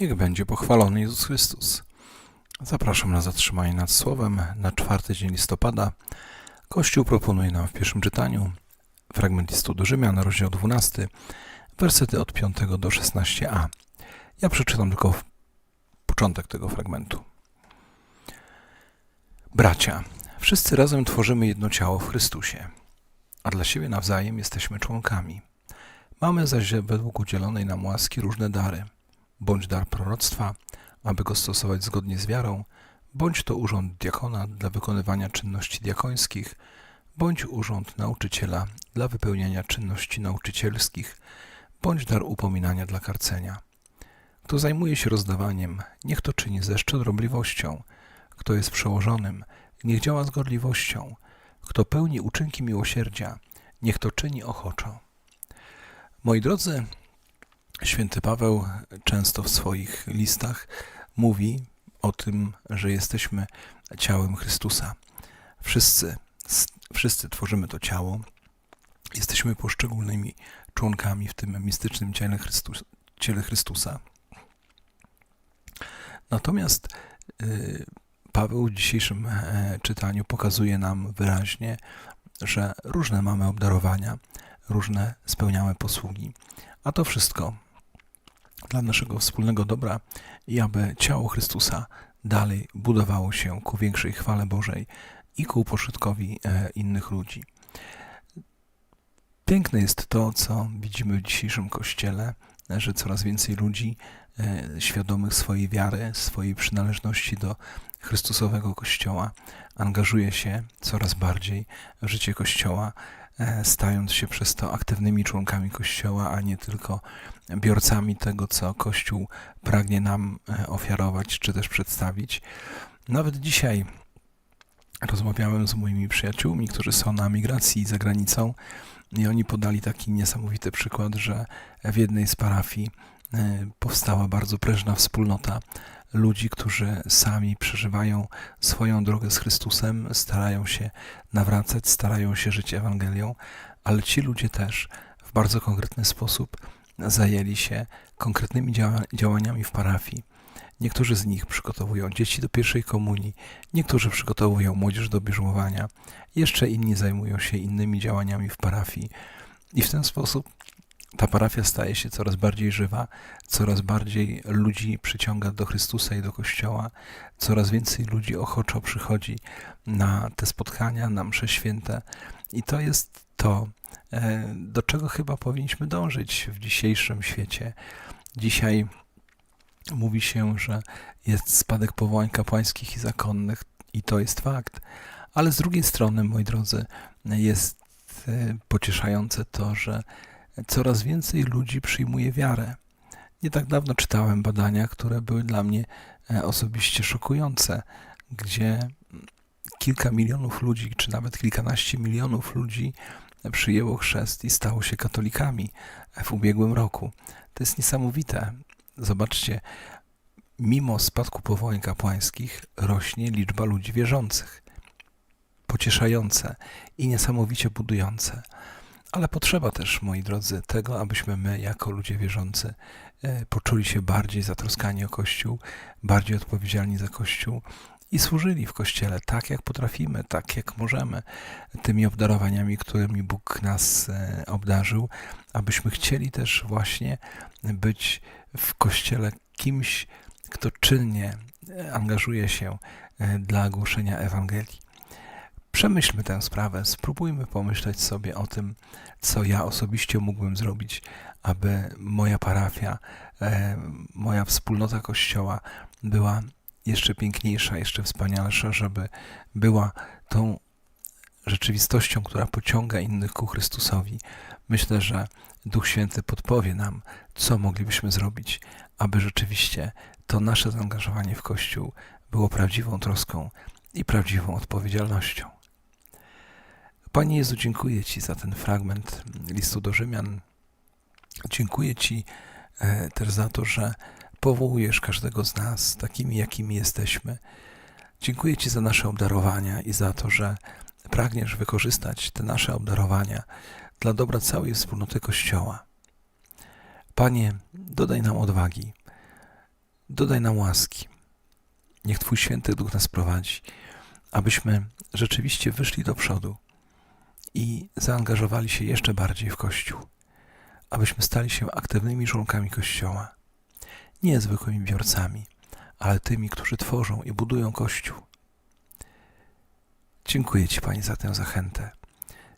Niech będzie pochwalony Jezus Chrystus. Zapraszam na zatrzymanie nad Słowem na czwarty dzień listopada. Kościół proponuje nam w pierwszym czytaniu fragment listu do Rzymian, rozdział 12, wersety od 5 do 16a. Ja przeczytam tylko początek tego fragmentu. Bracia, wszyscy razem tworzymy jedno ciało w Chrystusie, a dla siebie nawzajem jesteśmy członkami. Mamy zaś według udzielonej nam łaski różne dary, bądź dar proroctwa, aby go stosować zgodnie z wiarą, bądź to urząd diakona dla wykonywania czynności diakońskich, bądź urząd nauczyciela dla wypełniania czynności nauczycielskich, bądź dar upominania dla karcenia. Kto zajmuje się rozdawaniem, niech to czyni ze szczodrobliwością. Kto jest przełożonym, niech działa z gorliwością. Kto pełni uczynki miłosierdzia, niech to czyni ochoczo. Moi drodzy, święty Paweł często w swoich listach mówi o tym, że jesteśmy ciałem Chrystusa. Wszyscy, wszyscy tworzymy to ciało, jesteśmy poszczególnymi członkami w tym mistycznym ciele, Chrystus, ciele Chrystusa. Natomiast y, Paweł w dzisiejszym e, czytaniu pokazuje nam wyraźnie, że różne mamy obdarowania, różne spełniamy posługi, a to wszystko dla naszego wspólnego dobra i aby ciało Chrystusa dalej budowało się ku większej chwale Bożej i ku pożytkowi e, innych ludzi. Piękne jest to, co widzimy w dzisiejszym kościele, że coraz więcej ludzi e, świadomych swojej wiary, swojej przynależności do Chrystusowego Kościoła angażuje się coraz bardziej w życie Kościoła, stając się przez to aktywnymi członkami Kościoła, a nie tylko biorcami tego, co Kościół pragnie nam e, ofiarować czy też przedstawić. Nawet dzisiaj rozmawiałem z moimi przyjaciółmi, którzy są na migracji za granicą i oni podali taki niesamowity przykład, że w jednej z parafii e, powstała bardzo prężna wspólnota ludzi, którzy sami przeżywają swoją drogę z Chrystusem, starają się nawracać, starają się żyć Ewangelią, ale ci ludzie też w bardzo konkretny sposób zajęli się konkretnymi działa- działaniami w parafii. Niektórzy z nich przygotowują dzieci do pierwszej komunii, niektórzy przygotowują młodzież do bierzmowania, jeszcze inni zajmują się innymi działaniami w parafii. I w ten sposób ta parafia staje się coraz bardziej żywa, coraz bardziej ludzi przyciąga do Chrystusa i do Kościoła, coraz więcej ludzi ochoczo przychodzi na te spotkania, na msze święte. I to jest to, e, do czego chyba powinniśmy dążyć w dzisiejszym świecie. Dzisiaj mówi się, że jest spadek powołań kapłańskich i zakonnych, i to jest fakt. Ale z drugiej strony, moi drodzy, jest e, pocieszające to, że coraz więcej ludzi przyjmuje wiarę. Nie tak dawno czytałem badania, które były dla mnie e, osobiście szokujące, gdzie kilka milionów ludzi, czy nawet kilkanaście milionów ludzi przyjęło chrzest i stało się katolikami w ubiegłym roku. To jest niesamowite. Zobaczcie, mimo spadku powołań kapłańskich rośnie liczba ludzi wierzących. Pocieszające i niesamowicie budujące. Ale potrzeba też, moi drodzy, tego, abyśmy my, jako ludzie wierzący, e, poczuli się bardziej zatroskani o Kościół, bardziej odpowiedzialni za Kościół i służyli w Kościele tak, jak potrafimy, tak, jak możemy, tymi obdarowaniami, którymi Bóg nas e, obdarzył, abyśmy chcieli też właśnie być w Kościele kimś, kto czynnie e, angażuje się dla głoszenia Ewangelii. Przemyślmy tę sprawę, spróbujmy pomyśleć sobie o tym, co ja osobiście mógłbym zrobić, aby moja parafia, e, moja wspólnota Kościoła była jeszcze piękniejsza, jeszcze wspanialsza, żeby była tą rzeczywistością, która pociąga innych ku Chrystusowi. Myślę, że Duch Święty podpowie nam, co moglibyśmy zrobić, aby rzeczywiście to nasze zaangażowanie w Kościół było prawdziwą troską i prawdziwą odpowiedzialnością. Panie Jezu, dziękuję Ci za ten fragment listu do Rzymian. Dziękuję Ci e, też za to, że powołujesz każdego z nas takimi, jakimi jesteśmy. Dziękuję Ci za nasze obdarowania i za to, że pragniesz wykorzystać te nasze obdarowania dla dobra całej wspólnoty Kościoła. Panie, dodaj nam odwagi, Dodaj nam łaski. Niech Twój święty duch nas prowadzi, abyśmy rzeczywiście wyszli do przodu i zaangażowali się jeszcze bardziej w Kościół, abyśmy stali się aktywnymi członkami Kościoła, nie zwykłymi biorcami, ale tymi, którzy tworzą i budują Kościół. Dziękuję Ci, Pani, za tę zachętę.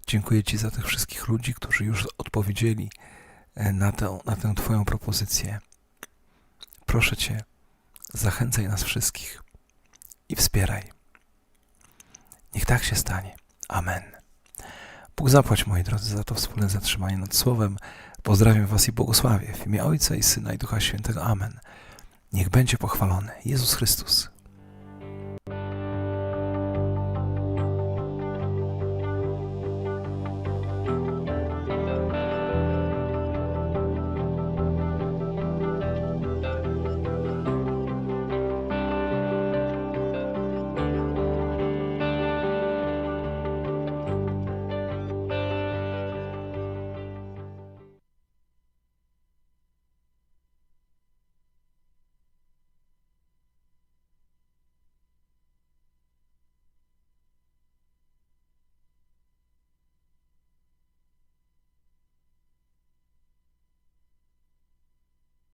Dziękuję Ci za tych wszystkich ludzi, którzy już odpowiedzieli e, na tę, na tę Twoją propozycję. Proszę Cię, zachęcaj nas wszystkich i wspieraj. Niech tak się stanie. Amen. Bóg zapłać, moi drodzy, za to wspólne zatrzymanie nad Słowem. Pozdrawiam Was i błogosławię w imię Ojca i Syna i Ducha Świętego. Amen. Niech będzie pochwalony Jezus Chrystus.